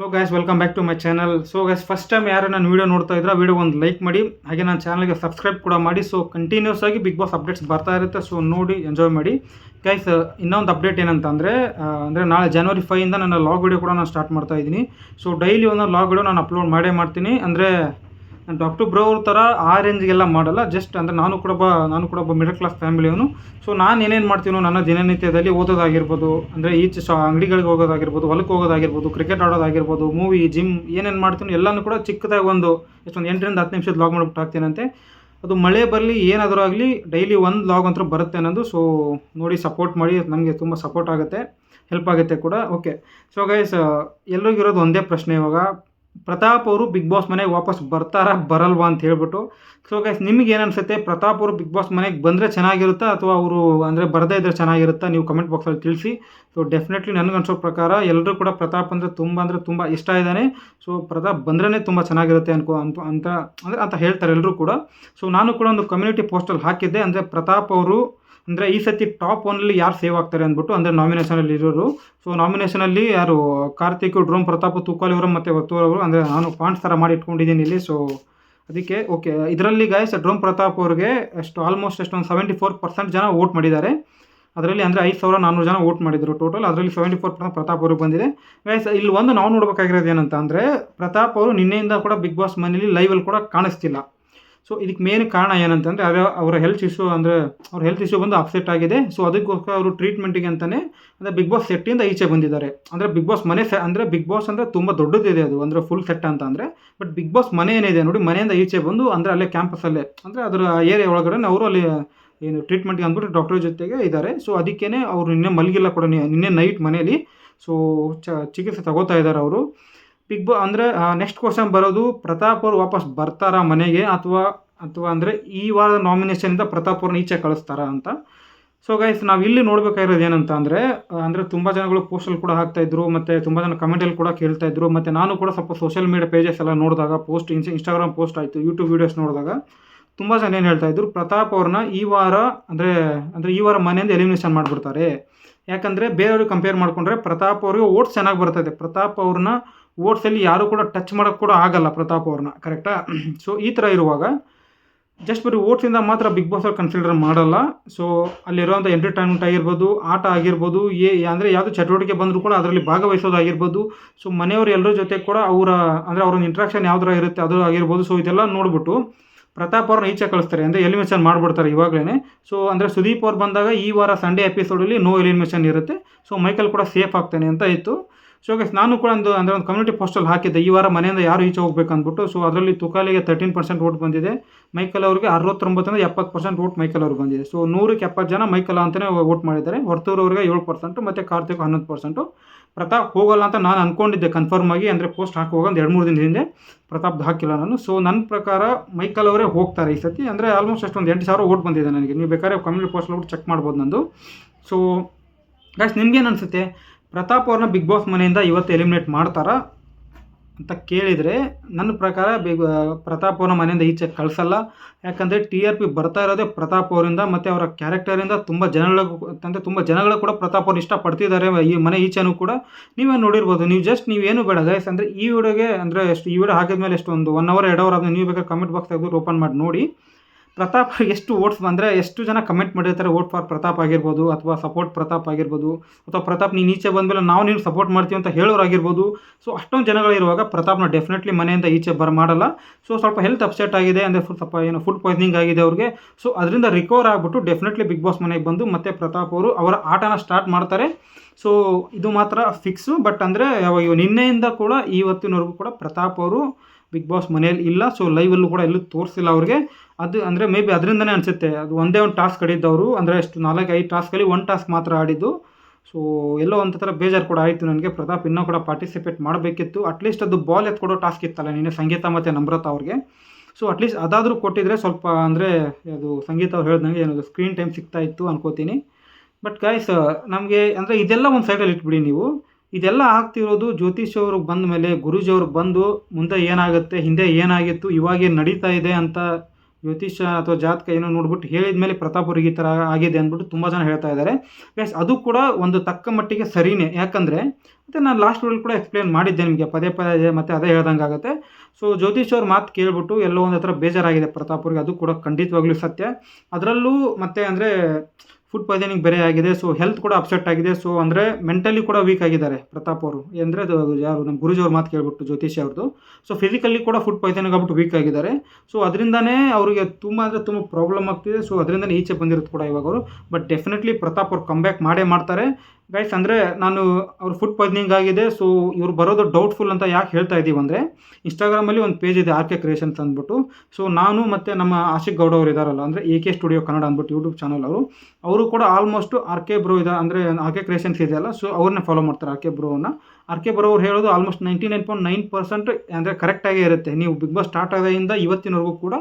Hello guys welcome back to my channel so guys first time ಯಾರು ನಾನು video ನೋಡ್ತಾ ಇದ್ರೆ ವೀಡಿಯೋ ಒಂದು ಲೈಕ್ ಮಾಡಿ. ಹಾಗೆ ನನ್ನ ಚಾನಲ್ಗೆ ಸಬ್ಸ್ಕ್ರೈಬ್ ಕೂಡ ಮಾಡಿ. ಸೊ ಕಂಟಿನ್ಯೂಸ್ ಆಗಿ ಬಿಗ್ ಬಾಸ್ ಅಪ್ಡೇಟ್ಸ್ ಬರ್ತಾ ಇರುತ್ತೆ. ಸೊ ನೋಡಿ ಎಂಜಾಯ್ ಮಾಡಿ. ಗೈಸ್ ಇನ್ನೊಂದು ಅಪ್ಡೇಟ್ ಏನಂತ ಅಂದರೆ ಅಂದರೆ ನಾಳೆ ಜನವರಿ ಫೈಯಿಂದ ನನ್ನ ಲಾಗ್ ವೀಡಿಯೋ ಕೂಡ ನಾನು ಸ್ಟಾರ್ಟ್ ಮಾಡ್ತಾ ಇದ್ದೀನಿ. ಸೊ ಡೈಲಿ ಒಂದೊಂದು ಲಾಗ್ ವೀಡಿಯೋ ನಾನು ಅಪ್ಲೋಡ್ ಮಾಡೇ ಮಾಡ್ತೀನಿ. ಅಂದರೆ ಡಾಕ್ಟರ್ ಬ್ರೋ ಅವ್ರ ಥರ ಆ ರೇಂಜ್ಗೆಲ್ಲ ಮಾಡಲ್ಲ. ಜಸ್ಟ್ ಅಂದರೆ ನಾನು ಕೂಡ ಒಬ್ಬ ನಾನು ಕೂಡ ಒಬ್ಬ ಮಿಡಲ್ ಕ್ಲಾಸ್ ಫ್ಯಾಮಿಲಿಯವನು ಸೊ ನಾನು ಏನೇನು ಮಾಡ್ತೀನೋ ನನ್ನ ದಿನನಿತ್ಯದಲ್ಲಿ ಓದೋದಾಗಿರ್ಬೋದು, ಅಂದರೆ ಈಚೆ ಶಾ ಅಂಗಡಿಗಳಿಗೆ ಹೋಗೋದಾಗಿರ್ಬೋದು, ಹೊಲಕ್ಕೆ ಹೋಗೋದಾಗಿರ್ಬೋದು ಕ್ರಿಕೆಟ್ ಆಡೋದಾಗಿರ್ಬೋದು ಮೂವಿ ಜಿಮ್ ಏನೇನು ಮಾಡ್ತೀನೋ ಎಲ್ಲನೂ ಕೂಡ ಚಿಕ್ಕದಾಗಿ ಒಂದು ಎಷ್ಟೊಂದು ಎಂಟರಿಂದ ಹತ್ತು ನಿಮಿಷದ ಲಾಗ್ ಮಾಡ್ಬಿಟ್ಟು ಹಾಕ್ತೀನಂತೆ. ಅದು ಮಳೆ ಬರಲಿ ಏನಾದರೂ ಆಗಲಿ ಡೈಲಿ ಒಂದು ಲಾಗ್ ಅಂತ ಬರುತ್ತೆ ಅನ್ನೋದು. ಸೊ ನೋಡಿ ಸಪೋರ್ಟ್ ಮಾಡಿ, ನಮಗೆ ತುಂಬ ಸಪೋರ್ಟ್ ಆಗುತ್ತೆ ಹೆಲ್ಪ್ ಆಗುತ್ತೆ ಕೂಡ. ಓಕೆ ಸೊ ಗೈಸ್ ಎಲ್ರಿಗಿರೋದು ಒಂದೇ ಪ್ರಶ್ನೆ ಇವಾಗ. ಪ್ರತಾಪ್ ಅವರು ಬಿಗ್ ಬಾಸ್ ಮನೆಗೆ ವಾಪಸ್ ಬರ್ತಾರಾ, ಬರಲ್ವಾ ಅಂತ ಹೇಳ್ಬಿಟ್ಟು. ಸೊ ಗೈಸ್ ನಿಮ್ಗೆ ಏನನ್ಸುತ್ತೆ ಪ್ರತಾಪ್ ಅವರು ಬಿಗ್ ಬಾಸ್ ಮನೆಗೆ ಬಂದರೆ ಚೆನ್ನಾಗಿರುತ್ತಾ, ಅಥವಾ ಅವರು ಅಂದರೆ ಬರದೇ ಇದ್ದರೆ ಚೆನ್ನಾಗಿರುತ್ತಾ? ನೀವು ಕಮೆಂಟ್ ಬಾಕ್ಸಲ್ಲಿ ತಿಳಿಸಿ. ಸೊ ಡೆಫಿನೆಟ್ಲಿ ನನಗೆ ಅನ್ಸೋ ಪ್ರಕಾರ ಎಲ್ಲರೂ ಕೂಡ ಪ್ರತಾಪ್ ಅಂದರೆ ತುಂಬ ಅಂದರೆ ತುಂಬ ಇಷ್ಟ ಇದ್ದಾನೆ ಸೊ ಪ್ರತಾಪ್ ಬಂದ್ರೇ ತುಂಬ ಚೆನ್ನಾಗಿರುತ್ತೆ ಅನ್ಕೋ ಅಂತ ಅಂತ ಅಂದರೆ ಅಂತ ಹೇಳ್ತಾರೆ ಎಲ್ಲರೂ ಕೂಡ. ಸೊ ನಾನು ಕೂಡ ಒಂದು ಕಮ್ಯುನಿಟಿ ಪೋಸ್ಟಲ್ಲಿ ಹಾಕಿದ್ದೆ. ಅಂದರೆ ಪ್ರತಾಪ್ ಅವರು ಅಂದರೆ ಈ ಸತಿ ಟಾಪ್ ಒನ್ನಲ್ಲಿ ಯಾರು ಸೇವ್ ಆಗ್ತಾರೆ ಅಂದ್ಬಿಟ್ಟು ಅಂದರೆ ನಾಮಿನೇಷನಲ್ಲಿ ಇರೋರು. ಸೊ ನಾಮಿನೇಷನಲ್ಲಿ ಯಾರು ಕಾರ್ತಿಕ್ ಡ್ರೋಮ್ ಪ್ರತಾಪ್, ತುಕಾಲಿ ಅವರು ಮತ್ತು ವರ್ತೂರ್ ಅವರು, ಅಂದರೆ ನಾನು ಪಾಯಿಂಟ್ಸ್ ಥರ ಮಾಡಿ ಇಟ್ಕೊಂಡಿದ್ದೀನಿ ಇಲ್ಲಿ. ಸೊ ಅದಕ್ಕೆ ಓಕೆ ಇದರಲ್ಲಿ ಗಾಯಸ್ ಡ್ರೋಮ್ ಪ್ರತಾಪ್ ಅವ್ರಿಗೆ ಎಷ್ಟು ಆಲ್ಮೋಸ್ಟ್ ಎಷ್ಟೊಂದು ಸೆವೆಂಟಿ ಫೋರ್ ಪರ್ಸೆಂಟ್ ಜನ ವೋಟ್ ಮಾಡಿದ್ದಾರೆ. ಅದರಲ್ಲಿ ಅಂದರೆ ಐದು ಸಾವಿರ ನಾನ್ನೂರು ಜನ ವೋಟ್ ಮಾಡಿದರು ಟೋಟಲ್ ಅದರಲ್ಲಿ ಸೆವೆಂಟಿ ಫೋರ್ ಪರ್ಸೆಂಟ್ ಪ್ರತಾಪ್ ಅವ್ರಿಗೆ ಬಂದಿದೆ. ಗೈಸ್ ಇಲ್ಲಿ ಒಂದು ನಾವು ನೋಡಬೇಕಾಗಿರೋದು ಏನಂತ ಅಂದರೆ ಪ್ರತಾಪ್ ಅವರು ನಿನ್ನೆಯಿಂದ ಕೂಡ ಬಿಗ್ ಬಾಸ್ ಮನೇಲಿ ಲೈವಲ್ಲಿ ಕೂಡ ಕಾಣಿಸ್ತಿಲ್ಲ. ಸೊ ಇದಕ್ಕೆ ಮೇನ್ ಕಾರಣ ಏನಂತಂದರೆ ಅದೇ ಅವರ ಹೆಲ್ತ್ ಇಶ್ಯೂ ಅಂದರೆ ಅವ್ರ ಹೆಲ್ತ್ ಇಶ್ಯೂ ಬಂದು ಅಪ್ಸೆಟ್ ಆಗಿದೆ. ಸೊ ಅದಕ್ಕೋಸ್ಕರ ಅವರು ಟ್ರೀಟ್ಮೆಂಟಿಗೆ ಅಂತಲೇ ಅಂದರೆ ಬಿಗ್ ಬಾಸ್ ಸೆಟ್ಟಿಂದ ಈಚೆ ಬಂದಿದ್ದಾರೆ. ಅಂದರೆ ಬಿಗ್ ಬಾಸ್ ಮನೆ ಸೆ ಅಂದರೆ ಬಿಗ್ ಬಾಸ್ ಅಂದರೆ ತುಂಬ ದೊಡ್ಡದಿದೆ ಅದು, ಅಂದರೆ ಫುಲ್ ಸೆಟ್ ಅಂತ ಅಂದರೆ. ಬಟ್ ಬಿಗ್ ಬಾಸ್ ಮನೆ ಏನಿದೆ ನೋಡಿ, ಮನೆಯಿಂದ ಈಚೆ ಬಂದು ಅಂದರೆ ಅಲ್ಲೇ ಕ್ಯಾಂಪಸಲ್ಲೇ ಅಂದರೆ ಅದರ ಏರಿಯಾ ಒಳಗಡೆ ಅವರು ಅಲ್ಲಿ ಏನು ಟ್ರೀಟ್ಮೆಂಟ್ಗೆ ಅಂದ್ಬಿಟ್ಟು ಡಾಕ್ಟರ್ ಜೊತೆಗೆ ಇದ್ದಾರೆ. ಸೊ ಅದಕ್ಕೇ ಅವರು ನಿನ್ನೆ ಮಲಗಿಲ್ಲ ಕೂಡ, ನಿನ್ನೆ ನೈಟ್ ಮನೆಯಲ್ಲಿ. ಸೊ ಚಿಕಿತ್ಸೆ ತಗೋತಾ ಇದ್ದಾರೆ ಅವರು. ಬಿಗ್ ಬಾ ಅಂದರೆ ನೆಕ್ಸ್ಟ್ ಕ್ವಶನ್ ಬರೋದು, ಪ್ರತಾಪ್ ಅವ್ರು ವಾಪಸ್ ಬರ್ತಾರಾ ಮನೆಗೆ ಅಥವಾ ಅಥವಾ ಅಂದರೆ ಈ ವಾರದ ನಾಮಿನೇಷನಿಂದ ಪ್ರತಾಪ್ ಅವ್ರನ್ನ ಈಚೆ ಕಳಿಸ್ತಾರಾ ಅಂತ. ಸೊ ಗೈಸ್ ನಾವು ಇಲ್ಲಿ ನೋಡಬೇಕಾಗಿರೋದು ಏನಂತ ಅಂದರೆ ಅಂದರೆ ತುಂಬ ಜನಗಳು ಪೋಸ್ಟಲ್ಲಿ ಕೂಡ ಹಾಕ್ತಾಯಿದ್ರು ಮತ್ತು ತುಂಬ ಜನ ಕಮೆಂಟಲ್ಲಿ ಕೂಡ ಕೇಳ್ತಾಯಿದ್ರು ಮತ್ತು ನಾನು ಕೂಡ ಸ್ವಲ್ಪ ಸೋಷಿಯಲ್ ಮೀಡಿಯಾ ಪೇಜಸ್ ಎಲ್ಲ ನೋಡಿದಾಗ ಪೋಸ್ಟ್ ಇನ್ಸ್ ಇನ್ಸ್ಟಾಗ್ರಾಮ್ ಪೋಸ್ಟ್ ಆಯಿತು ಯೂಟ್ಯೂಬ್ ವೀಡಿಯೋಸ್ ನೋಡಿದಾಗ, ತುಂಬ ಜನ ಏನು ಹೇಳ್ತಾ ಇದ್ರು, ಪ್ರತಾಪ್ ಅವ್ರನ್ನ ಈ ವಾರ, ಅಂದರೆ ಅಂದರೆ ಈ ವಾರ ಮನೆಯಿಂದ ಎಲಿಮಿನೇಷನ್ ಮಾಡಿಬಿಡ್ತಾರೆ. ಯಾಕಂದರೆ ಬೇರೆಯವ್ರಿಗೆ ಕಂಪೇರ್ ಮಾಡಿಕೊಂಡ್ರೆ ಪ್ರತಾಪ್ ಅವ್ರಿಗೆ ಓಟ್ಸ್ ಚೆನ್ನಾಗಿ ಬರ್ತದೆ ಪ್ರತಾಪ್ ಅವ್ರನ್ನ ಓಟ್ಸಲ್ಲಿ ಯಾರೂ ಕೂಡ ಟಚ್ ಮಾಡೋಕ್ಕೆ ಕೂಡ ಆಗಲ್ಲ ಪ್ರತಾಪ್ ಅವ್ರನ್ನ ಕರೆಕ್ಟಾ ಸೊ ಈ ಥರ ಇರುವಾಗ ಜಸ್ಟ್ ಬರೀ ಓಟ್ಸಿಂದ ಮಾತ್ರ ಬಿಗ್ ಬಾಸ್ ಅವ್ರು ಕನ್ಸಿಡರ್ ಮಾಡಲ್ಲ. ಸೊ ಅಲ್ಲಿರೋಂಥ ಎಂಟರ್ಟೈನ್ಮೆಂಟ್ ಆಗಿರ್ಬೋದು, ಆಟ ಆಗಿರ್ಬೋದು, ಏ, ಅಂದರೆ ಯಾವುದು ಚಟುವಟಿಕೆ ಬಂದರೂ ಕೂಡ ಅದರಲ್ಲಿ ಭಾಗವಹಿಸೋದಾಗಿರ್ಬೋದು ಸೊ ಮನೆಯವರು ಎಲ್ಲರ ಜೊತೆ ಕೂಡ ಅವರ, ಅಂದರೆ ಅವ್ರ ಇಂಟ್ರಾಕ್ಷನ್ ಯಾವ ಇರುತ್ತೆ ಅದು ಆಗಿರ್ಬೋದು. ಸೊ ಇದೆಲ್ಲ ನೋಡ್ಬಿಟ್ಟು ಪ್ರತಾಪ್ ಅವ್ರನ್ನ ಈಚೆ ಕಳಿಸ್ತಾರೆ, ಅಂದರೆ ಎಲಿಮಿನೇಷನ್ ಮಾಡಿಬಿಡ್ತಾರೆ ಇವಾಗಲೇ ಸೊ ಅಂದರೆ ಸುದೀಪ್ ಅವ್ರು ಬಂದಾಗ ಈ ವಾರ ಸಂಡೇ ಎಪಿಸೋಡಲ್ಲಿ ನೋ ಎಲಿಮಿನೇಷನ್ ಇರುತ್ತೆ. ಸೊ ಮೈಕಲ್ ಕೂಡ ಸೇಫ್ ಆಗ್ತಾನೆ ಅಂತ ಇತ್ತು. ಸೊ ಗೈಸ್ ನಾನು ಕೂಡ ಒಂದು, ಅಂದರೆ ಒಂದು ಕಮ್ಯುನಿಟಿ ಪೋಸ್ಟಲ್ಲಿ ಹಾಕಿದ್ದೆ. ಈ ವಾರ ಮನೆಯಿಂದ ಯಾರು ಈಚೆ ಹೋಗ್ಬೇಕು ಅಂದ್ಬಿಟ್ಟು ಸೊ ಅದರಲ್ಲಿ ತುಕಾಲಿಗೆ ತರ್ಟೀನ್ ಪರ್ಸೆಂಟ್ ವೋಟ್ ಬಂದಿದೆ. ಮೈಕಲ್ ಅವರಿಗೆ ಅರವತ್ತೊಂಬತ್ತರಿಂದ ಎಪ್ಪತ್ತು ಪರ್ಸೆಂಟ್ ವೋಟ್ ಮೈಕಲ್ ಅವ್ರಿಗೆ ಬಂದಿದೆ. ಸೊ ನೂರಕ್ಕೆ ಎಪ್ಪತ್ತು ಜನ ಮೈಕಲ್ ಅಂತಲೇ ವೋಟ್ ಮಾಡಿದ್ದಾರೆ. ಹೊರತೂರು ಅವ್ರಿಗೆ ಏಳು ಪರ್ಸೆಂಟು ಮತ್ತು ಕಾರ್ತಿಕ್ ಹನ್ನೊಂದು ಪರ್ಸೆಂಟು ಪ್ರತಾಪ್ ಹೋಗಲ್ಲ ಅಂತ ನಾನು ಅಂದ್ಕೊಂಡಿದ್ದೆ ಕನ್ಫರ್ಮ್ ಆಗಿ, ಅಂದರೆ ಪೋಸ್ಟ್ ಹಾಕುವಾಗ ಒಂದು ಎರಡು ಮೂರು ದಿನ ಹಿಂದೆ. ಪ್ರತಾಪ್ದು ಹಾಕಿಲ್ಲ ನಾನು. ಸೊ ನನ್ನ ಪ್ರಕಾರ ಮೈಕಲ್ ಅವರೇ ಹೋಗ್ತಾರೆ ಈ ಸತಿ. ಅಂದರೆ ಆಲ್ಮೋಸ್ಟ್ ಅಷ್ಟೊಂದು, ಎಂಟು ಸಾವಿರ ವೋಟ್ ಬಂದಿದೆ ನನಗೆ. ನೀವು ಬೇಕಾದ್ರೆ ಕಮ್ಯುನಿಟಿ ಪೋಸ್ಟ್ ಹೋಗಿ ಚೆಕ್ ಮಾಡ್ಬೋದು ನಂದು. ಸೊ ಗಾಯ್ಸ್ ನಿಮ್ಗೇನು ಅನಿಸುತ್ತೆ? ಪ್ರತಾಪ್ ಅವ್ರನ್ನ ಬಿಗ್ ಬಾಸ್ ಮನೆಯಿಂದ ಇವತ್ತು ಎಲಿಮಿನೇಟ್ ಮಾಡ್ತಾರಾ ಅಂತ ಕೇಳಿದರೆ ನನ್ನ ಪ್ರಕಾರ ಬಿಗ್ ಪ್ರತಾಪ್ ಅವ್ರನ್ನ ಮನೆಯಿಂದ ಈಚೆ ಕಳಿಸಲ್ಲ. ಯಾಕಂದರೆ ಟಿ ಆರ್ ಪಿ ಬರ್ತಾ ಇರೋದೇ ಪ್ರತಾಪ್ ಅವರಿಂದ ಮತ್ತು ಅವರ ಕ್ಯಾರೆಕ್ಟರಿಂದ ತುಂಬ ಜನಗಳ ಅಂದರೆ ತುಂಬ ಜನಗಳು ಕೂಡ ಪ್ರತಾಪ್ ಅವ್ರನ್ನ ಇಷ್ಟಪಡ್ತಿದ್ದಾರೆ ಈ ಮನೆ ಈಚೆನೂ ಕೂಡ. ನೀವೇ ನೋಡಿರ್ಬೋದು, ನೀವು ಜಸ್ಟ್ ನೀವೇನು ಬೇಡ ಗೈಸ್ ಅಂದರೆ ಈ ವಿಡಿಯೋಗೆ ಅಂದರೆ ಎಷ್ಟು ಈ ವಿಡಿಯೋ ಹಾಕಿದ್ಮೇಲೆ ಎಷ್ಟು ಒಂದು ಒನ್ ಅವರ್ ಎರಡು ಅವರ್ ಆದರೆ ನೀವು ಬೇಕಾದ್ರೆ ಕಮೆಂಟ್ ಬಾಕ್ಸ್ ತೆಗೆದು ಓಪನ್ ಮಾಡಿ ನೋಡಿ. ಪ್ರತಾಪ್, ಎಷ್ಟು ಓಟ್ಸ್ ಬಂದರೆ ಎಷ್ಟು ಜನ ಕಮೆಂಟ್ ಮಾಡಿರ್ತಾರೆ ಓಟ್ ಫಾರ್ ಪ್ರತಾಪ್ ಆಗಿರ್ಬೋದು ಅಥವಾ ಸಪೋರ್ಟ್ ಪ್ರತಾಪ್ ಆಗಿರ್ಬೋದು. ಅಥವಾ ಪ್ರತಾಪ್, ನೀನು ಈಚೆ ಬಂದಮೇಲೆ ನಾವು ನೀನು ಸಪೋರ್ಟ್ ಮಾಡ್ತೀವಿ ಅಂತ ಹೇಳೋರಾಗಿರ್ಬೋದು. ಸೊ ಅಷ್ಟೊಂದು ಜನಗಳಿರುವಾಗ ಪ್ರತಾಪ್ನ ಡೆಫಿನೆಟ್ಲಿ ಮನೆಯಿಂದ ಈಚೆ ಬರ ಮಾಡಲ್ಲ. ಸೊ ಸ್ವಲ್ಪ ಹೆಲ್ತ್ ಅಪ್ಸೆಟ್ ಆಗಿದೆ ಅಂದರೆ ಸ್ವಲ್ಪ ಏನು ಫುಡ್ ಪಾಯ್ಸನಿಂಗ್ ಆಗಿದೆ ಅವ್ರಿಗೆ. ಸೊ ಅದರಿಂದ ರಿಕವರ್ ಆಗಿಬಿಟ್ಟು ಡೆಫಿನೆಟ್ಲಿ ಬಿಗ್ ಬಾಸ್ ಮನೆಗೆ ಬಂದು ಮತ್ತೆ ಪ್ರತಾಪ್ ಅವರು ಅವರ ಆಟನ ಸ್ಟಾರ್ಟ್ ಮಾಡ್ತಾರೆ. ಸೊ ಇದು ಮಾತ್ರ ಫಿಕ್ಸು ಬಟ್ ಅಂದರೆ ಯಾವಾಗ ನಿನ್ನೆಯಿಂದ ಕೂಡ ಇವತ್ತಿನವರೆಗೂ ಕೂಡ ಪ್ರತಾಪ್ ಅವರು ಬಿಗ್ ಬಾಸ್ ಮನೆಯಲ್ಲಿ ಇಲ್ಲ ಸೊ ಲೈವಲ್ಲೂ ಕೂಡ ಎಲ್ಲೂ ತೋರಿಸಿಲ್ಲ ಅವ್ರಿಗೆ. ಅದು ಅಂದರೆ ಮೇ ಬಿ ಅದರಿಂದನೇ ಅನಿಸುತ್ತೆ. ಅದು ಒಂದೇ ಒಂದು ಟಾಸ್ಕ್ ಕಡಿದ್ದವರು ಅಂದರೆ ಎಷ್ಟು ನಾಲ್ಕು, ಐದು ಟಾಸ್ಕಲ್ಲಿ ಒಂದು ಟಾಸ್ಕ್ ಮಾತ್ರ ಆಡಿದ್ದು. ಸೊ ಎಲ್ಲೋ ಒಂದು ಥರ ಬೇಜಾರು ಕೂಡ ಆಯಿತು ನನಗೆ. ಪ್ರತಾಪ್ ಇನ್ನೂ ಕೂಡ ಪಾರ್ಟಿಸಿಪೇಟ್ ಮಾಡಬೇಕಿತ್ತು. ಅಟ್ಲೀಸ್ಟ್ ಅದು ಬಾಲ್ ಎತ್ಕೊಡೋ ಟಾಸ್ಕ್ ಇತ್ತಲ್ಲ ನಿನ್ನೆ ಸಂಗೀತ ಮತ್ತು ನಮ್ರತ ಅವ್ರಿಗೆ. ಸೊ ಅಟ್ಲೀಸ್ಟ್ ಅದಾದರೂ ಕೊಟ್ಟಿದ್ರೆ ಸ್ವಲ್ಪ ಅಂದರೆ ಅದು ಸಂಗೀತ ಅವ್ರು ಹೇಳ್ದಂಗೆ ಏನದು ಸ್ಕ್ರೀನ್ ಟೈಮ್ ಸಿಗ್ತಾ ಇತ್ತು ಅನ್ಕೋತೀನಿ. ಬಟ್ ಗಾಯ್ಸ್ ನಮಗೆ ಅಂದರೆ ಇದೆಲ್ಲ ಒಂದು ಸೈಡಲ್ಲಿ ಇಟ್ಬಿಡಿ ನೀವು. ಇದೆಲ್ಲ ಆಗ್ತಿರೋದು ಜ್ಯೋತಿಷ್ ಅವ್ರಿಗೆ ಬಂದ ಮೇಲೆ, ಗುರೂಜಿ ಬಂದು ಮುಂದೆ ಏನಾಗುತ್ತೆ, ಹಿಂದೆ ಏನಾಗಿತ್ತು, ಇವಾಗ ಏನು ನಡೀತಾ ಇದೆ ಅಂತ ಜ್ಯೋತಿಷ್ಯ ಅಥವಾ ಜಾತಕ ಏನೋ ನೋಡ್ಬಿಟ್ಟು ಹೇಳಿದ ಮೇಲೆ ಪ್ರತಾಪ್ ಈ ಥರ ಆಗಿದೆ ಅಂದ್ಬಿಟ್ಟು ತುಂಬ ಜನ ಹೇಳ್ತಾ ಇದ್ದಾರೆ. ಗೈಸ್ ಅದು ಕೂಡ ಒಂದು ತಕ್ಕ ಮಟ್ಟಿಗೆ ಸರಿನೇ. ಯಾಕಂದರೆ, ಮತ್ತು ನಾನು ಲಾಸ್ಟ್ ವೀಡಿಯೋ ಕೂಡ ಎಕ್ಸ್ಪ್ಲೇನ್ ಮಾಡಿದ್ದೆ ನಿಮಗೆ, ಪದೇ ಪದೇ ಮತ್ತೆ ಅದೇ ಹೇಳ್ದಂಗೆ ಆಗುತ್ತೆ. ಸೊ ಜ್ಯೋತಿಷ್ ಅವ್ರ ಮಾತು ಕೇಳ್ಬಿಟ್ಟು ಎಲ್ಲೋ ಒಂದು ಹತ್ರ ಬೇಜಾರಾಗಿದೆ ಪ್ರತಾಪ್ ಅದು ಕೂಡ ಖಂಡಿತವಾಗ್ಲೂ ಸತ್ಯ. ಅದರಲ್ಲೂ ಮತ್ತೆ ಅಂದರೆ ಫುಡ್ ಪಾಯ್ಸನಿಂಗ್ ಬೇರೆ ಆಗಿದೆ ಸೊ ಹೆಲ್ತ್ ಕೂಡ ಅಪ್ಸೆಟ್ ಆಗಿದೆ. ಸೊ ಅಂದರೆ ಮೆಂಟಲಿ ಕೂಡ ವೀಕ್ ಆಗಿದ್ದಾರೆ ಪ್ರತಾಪ್ ಅವರು. ಅಂದರೆ ಅದು ಯಾರು ನಮ್ಮ ಗುರುಜಿ ಅವ್ರ ಮಾತು ಕೇಳ್ಬಿಟ್ಟು ಜ್ಯೋತಿಷಿ ಅವ್ರದ್ದು ಸೊ ಫಿಸಿಕಲಿ ಕೂಡ ಫುಡ್ ಪಾಯ್ಸನಿಂಗ್ ಆಗ್ಬಿಟ್ಟು ವೀಕ್ ಆಗಿದ್ದಾರೆ. ಸೊ ಅದರಿಂದನೇ ಅವರಿಗೆ ತುಂಬ ಅಂದರೆ ತುಂಬ ಪ್ರಾಬ್ಲಮ್ ಆಗ್ತಿದೆ. ಸೊ ಅದರಿಂದನೇ ಈಚೆ ಬಂದಿರೋದು ಕೂಡ ಇವಾಗ ಅವರು. ಬಟ್ ಡೆಫಿನೆಟ್ಲಿ ಪ್ರತಾಪ್ ಅವ್ರು ಕಮ್ಬ್ಯಾಕ್ ಮಾಡೇ ಮಾಡ್ತಾರೆ. ಗೈಸ್ ಅಂದರೆ ನಾನು ಅವ್ರ ಫುಡ್ ಪಾಯ್ಸನಿಂಗ್ ಆಗಿದೆ ಸೊ ಇವ್ರು ಬರೋದು ಡೌಟ್ಫುಲ್ ಅಂತ ಯಾಕೆ ಹೇಳ್ತಾ ಇದ್ದೀವಿ ಅಂದರೆ ಇನ್ಸ್ಟಾಗ್ರಾಮಲ್ಲಿ ಒಂದು ಪೇಜ್ ಇದೆ ಆರ್ ಕೆ ಕ್ರಿಯೇಷನ್ಸ್ ಅಂದ್ಬಿಟ್ಟು. ಸೊ ನಾನು ಮತ್ತು ನಮ್ಮ ಆಶಿಕ್ ಗೌಡ ಅವರು ಇದ್ದಾರಲ್ಲ ಅಂದರೆ ಎ ಕೆ ಸ್ಟುಡಿಯೋ ಕನ್ನಡ ಅಂದ್ಬಿಟ್ಟು ಯೂಟ್ಯೂಬ್ ಚಾನಲ್ ಅವರು ಅವರು ಕೂಡ ಆಲ್ಮೋಸ್ಟ್ ಆರ್ ಕೆ ಬ್ರೋ ಇದೆ, ಅಂದರೆ ಆರ್ ಕೆ ಕ್ರಿಯೇಷನ್ಸ್ ಇದೆಯಲ್ಲ ಸೊ ಅವ್ರನ್ನೇ ಫಾಲೋ ಮಾಡ್ತಾರೆ ಆರ್ ಕೆ ಬ್ರೋನ ಆರ್ ಕೆ ಬ್ರೋ ಅವ್ರು ಹೇಳೋದು almost ninety nine point nine percent ಅಂದರೆ ಕರೆಕ್ಟಾಗೇ ಇರುತ್ತೆ. ನೀವು ಬಿಗ್ ಬಾಸ್ ಸ್ಟಾರ್ಟ್ ಆದಾಗಿಂದ ಇವತ್ತಿನವರೆಗೂ ಕೂಡ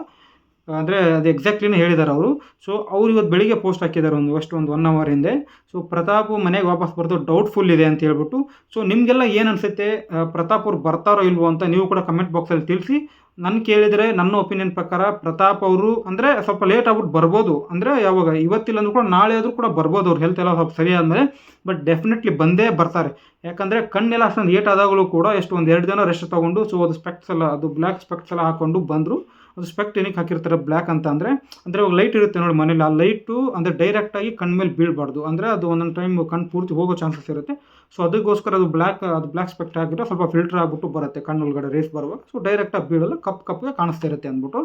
ಅಂದರೆ ಅದು ಎಕ್ಸಾಕ್ಟ್ಲಿನೇ ಹೇಳಿದ್ದಾರೆ ಅವರು. ಸೊ ಅವ್ರು ಇವತ್ತು ಬೆಳಿಗ್ಗೆ ಪೋಸ್ಟ್ ಹಾಕಿದ್ದಾರೆ ಒಂದು ಅಷ್ಟು ಒಂದು ಒನ್ ಅವರ್ ಹಿಂದೆ. ಸೊ ಪ್ರತಾಪ್ ಮನೆಗೆ ವಾಪಸ್ ಬರೋದು ಡೌಟ್ಫುಲ್ ಇದೆ ಅಂತ ಹೇಳ್ಬಿಟ್ಟು. ಸೊ ನಿಮಗೆಲ್ಲ ಏನು ಅನಿಸುತ್ತೆ? ಪ್ರತಾಪ್ ಅವ್ರು ಬರ್ತಾರೋ ಇಲ್ವೋ ಅಂತ ನೀವು ಕೂಡ ಕಮೆಂಟ್ ಬಾಕ್ಸಲ್ಲಿ ತಿಳಿಸಿ. ನನ್ನ ಕೇಳಿದರೆ, ನನ್ನ ಒಪಿನಿಯನ್ ಪ್ರಕಾರ ಪ್ರತಾಪ್ ಅವರು ಅಂದರೆ ಸ್ವಲ್ಪ ಲೇಟ್ ಆಗ್ಬಿಟ್ಟು ಬರ್ಬೋದು. ಅಂದರೆ ಯಾವಾಗ? ಇವತ್ತಿಲ್ಲ ಅಂದ್ರೂ ಕೂಡ ನಾಳೆ ಆದರೂ ಕೂಡ ಬರ್ಬೋದು ಅವ್ರು ಹೆಲ್ತ್ ಎಲ್ಲ ಸ್ವಲ್ಪ ಸರಿ ಆದಮೇಲೆ. ಬಟ್ ಡೆಫಿನೆಟ್ಲಿ ಬಂದೇ ಬರ್ತಾರೆ. ಯಾಕಂದರೆ ಕಣ್ಣೆಲ್ಲ ಅಷ್ಟೊಂದು ಏಟ್ ಆದಾಗಲೂ ಕೂಡ ಎಷ್ಟು ಒಂದು ಎರಡು ದಿನ ರೆಸ್ಟ್ ತೊಗೊಂಡು ಸೊ ಅದು ಸ್ಪೆಕ್ಸ್ ಎಲ್ಲ, ಅದು ಬ್ಲ್ಯಾಕ್ ಸ್ಪೆಕ್ಸ್ ಎಲ್ಲ ಹಾಕೊಂಡು ಬಂದರು. ಅದು ಸ್ಪೆಕ್ಟ್ ಏನಕ್ಕೆ ಹಾಕಿರ್ತಾರೆ ಬ್ಲ್ಯಾಕ್ ಅಂತ ಅಂದರೆ ಅಂದರೆ ಅವಾಗ ಲೈಟ್ ಇರುತ್ತೆ ನೋಡಿ ಮನೇಲಿ, ಆ ಲೈಟು ಅಂದರೆ ಡೈರೆಕ್ಟಾಗಿ ಕಣ್ಣು ಮೇಲೆ ಬೀಳಬಾರ್ದು. ಅಂದರೆ ಅದು ಒಂದೊಂದು ಟೈಮ್ ಕಣ್ಣು ಪೂರ್ತಿ ಹೋಗೋ ಚಾನ್ಸಸ್ ಇರುತ್ತೆ. ಸೊ ಅದಕ್ಕೋಸ್ಕರ ಅದು ಬ್ಲ್ಯಾಕ್ ಅದು ಬ್ಲ್ಯಾಕ್ ಸ್ಪೆಕ್ಟ್ ಹಾಕಿದ್ರೆ ಸ್ವಲ್ಪ ಫಿಲ್ಟರ್ ಆಗಿಬಿಟ್ಟು ಬರುತ್ತೆ ಕಣ್ಣು ಒಳಗಡೆ ರೇಸ್ ಬರುವಾಗ. ಸೊ ಡೈರೆಕ್ಟಾಗಿ ಬೀಳಲ್ಲ, ಕಪ್ ಕಪ್ಗೆ ಕಾಣಿಸ್ತಾ ಇರುತ್ತೆ ಅಂದ್ಬಿಟ್ಟು.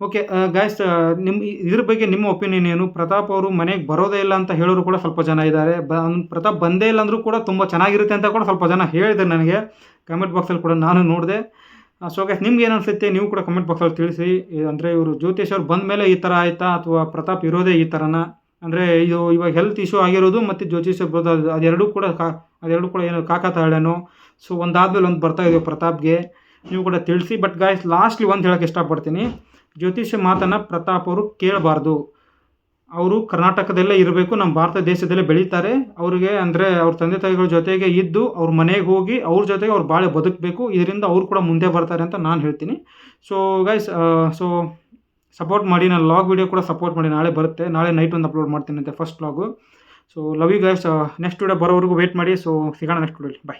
ಓಕೆ ಗಾಯ್ಸ್ ನಿಮ್ಮ ಇದ್ರ ಬಗ್ಗೆ ನಿಮ್ಮ ಒಪಿನಿಯನ್ ಏನು? ಪ್ರತಾಪ್ ಅವರು ಮನೆಗೆ ಬರೋದೇ ಇಲ್ಲ ಅಂತ ಹೇಳೋರು ಕೂಡ ಸ್ವಲ್ಪ ಜನ ಇದ್ದಾರೆ. ಬ, ಪ್ರತಾಪ್ ಬಂದೇ ಇಲ್ಲ ಅಂದರೂ ಕೂಡ ತುಂಬ ಚೆನ್ನಾಗಿರುತ್ತೆ ಅಂತ ಕೂಡ ಸ್ವಲ್ಪ ಜನ ಹೇಳಿದೆ ನನಗೆ. ಕಮೆಂಟ್ ಬಾಕ್ಸಲ್ಲಿ ಕೂಡ ನಾನು ನೋಡಿದೆ. ಸೊ ಗೈಸ್ ನಿಮ್ಗೆ ಏನು ಅನಿಸುತ್ತೆ? ನೀವು ಕೂಡ ಕಮೆಂಟ್ ಬಾಕ್ಸಲ್ಲಿ ತಿಳಿಸಿ. ಅಂದರೆ ಇವರು ಜ್ಯೋತಿಷ್ ಅವ್ರು ಬಂದ ಮೇಲೆ ಈ ಥರ ಆಯಿತಾ? ಅಥವಾ ಪ್ರತಾಪ್ ಇರೋದೇ ಈ ಥರನ ಅಂದರೆ ಇದು ಇವಾಗ ಹೆಲ್ತ್ ಇಶ್ಯೂ ಆಗಿರೋದು ಮತ್ತು ಜ್ಯೋತಿಷ್ ಬರೋದು ಅದು ಅದೆರಡೂ ಕೂಡ ಕಾ ಅದೆರಡೂ ಕೂಡ ಏನು ಕಾಕತಾಳೇನೋ ಸೊ ಒಂದಾದ್ಮೇಲೆ ಒಂದು ಬರ್ತಾ ಇದೆಯೋ ಪ್ರತಾಪ್ಗೆ. ನೀವು ಕೂಡ ತಿಳಿಸಿ. ಬಟ್ ಗಾಯ್ಸ್ ಲಾಸ್ಟ್ಲಿ ಒಂದು ಹೇಳೋಕ್ಕೆ ಇಷ್ಟಪಡ್ತೀನಿ. ಜ್ಯೋತಿಷ್ಯ ಮಾತನ್ನು ಪ್ರತಾಪ್ ಅವರು ಕೇಳಬಾರ್ದು. ಅವರು ಕರ್ನಾಟಕದಲ್ಲೇ ಇರಬೇಕು, ನಮ್ಮ ಭಾರತ ದೇಶದಲ್ಲೇ ಬೆಳೀತಾರೆ. ಅವರಿಗೆ ಅಂದರೆ ಅವ್ರ ತಂದೆ ತಾಯಿಗಳ ಜೊತೆಗೆ ಇದ್ದು ಅವ್ರ ಮನೆಗೆ ಹೋಗಿ ಅವ್ರ ಜೊತೆಗೆ ಅವ್ರು ಬಾಳೆ ಬದುಕಬೇಕು. ಇದರಿಂದ ಅವ್ರು ಕೂಡ ಮುಂದೆ ಬರ್ತಾರೆ ಅಂತ ನಾನು ಹೇಳ್ತೀನಿ. ಸೊ ಗೈಸ್ ಸೊ ಸಪೋರ್ಟ್ ಮಾಡಿ, ನಾನು ಲಾಗ್ ವೀಡಿಯೋ ಕೂಡ ಸಪೋರ್ಟ್ ಮಾಡಿ, ನಾಳೆ ಬರುತ್ತೆ. ನಾಳೆ ನೈಟ್ ಒಂದು ಅಪ್ಲೋಡ್ ಮಾಡ್ತೀನಿ ಅಂತೆ first ಲಾಗು so love you guys next video ಬರೋವರೆಗೂ ವೇಟ್ ಮಾಡಿ. ಸೊ ಸಿಗೋಣ ನೆಕ್ಸ್ಟ್ ವೀಡಿಯೋಲಿ ಬಾಯ್